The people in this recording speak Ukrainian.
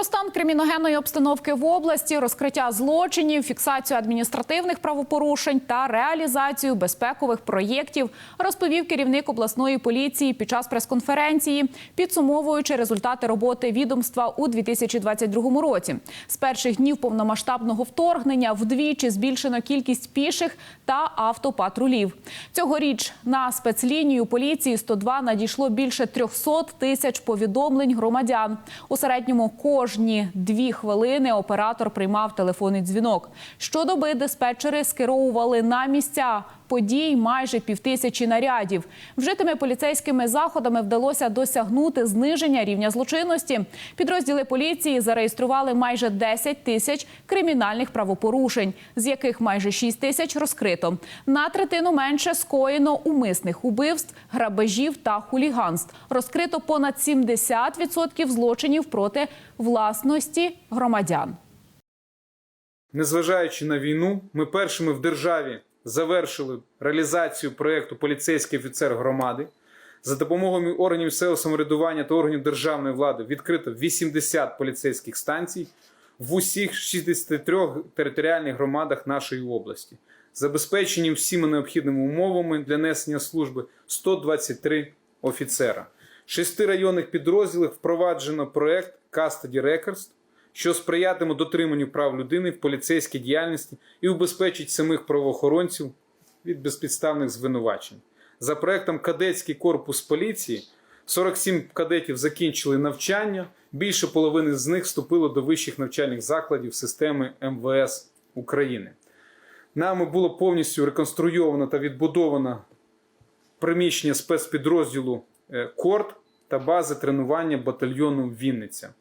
Про стан криміногенної обстановки в області, розкриття злочинів, фіксацію адміністративних правопорушень та реалізацію безпекових проєктів розповів керівник обласної поліції під час прес-конференції, підсумовуючи результати роботи відомства у 2022 році. З перших днів повномасштабного вторгнення вдвічі збільшено кількість піших та автопатрулів. Цьогоріч на спецлінію поліції 102 надійшло більше 300 тисяч повідомлень громадян. У середньому кожні дві хвилини оператор приймав телефонний дзвінок. Щодоби диспетчери скеровували на місця подій майже півтисячі нарядів. Вжитими поліцейськими заходами вдалося досягнути зниження рівня злочинності. Підрозділи поліції зареєстрували майже 10 тисяч кримінальних правопорушень, з яких майже 6 тисяч розкрито. На третину менше скоєно умисних убивств, грабежів та хуліганств. Розкрито понад 70% злочинів проти власності громадян. Незважаючи на війну, ми першими в державі завершили реалізацію проєкту Поліцейський офіцер громади. За допомогою органів місцевого самоврядування та органів державної влади відкрито 80 поліцейських станцій в усіх 63 територіальних громадах нашої області. Забезпечені всіма необхідними умовами для несення служби 123 офіцера. В шести районних підрозділах впроваджено проект Custody Records, що сприятиме дотриманню прав людини в поліцейській діяльності і убезпечить самих правоохоронців від безпідставних звинувачень. За проектом Кадетський корпус поліції 47 кадетів закінчили навчання, більше половини з них вступило до вищих навчальних закладів системи МВС України. Нами було повністю реконструйовано та відбудовано приміщення спецпідрозділу е, Корт та бази тренування батальйону Вінниця.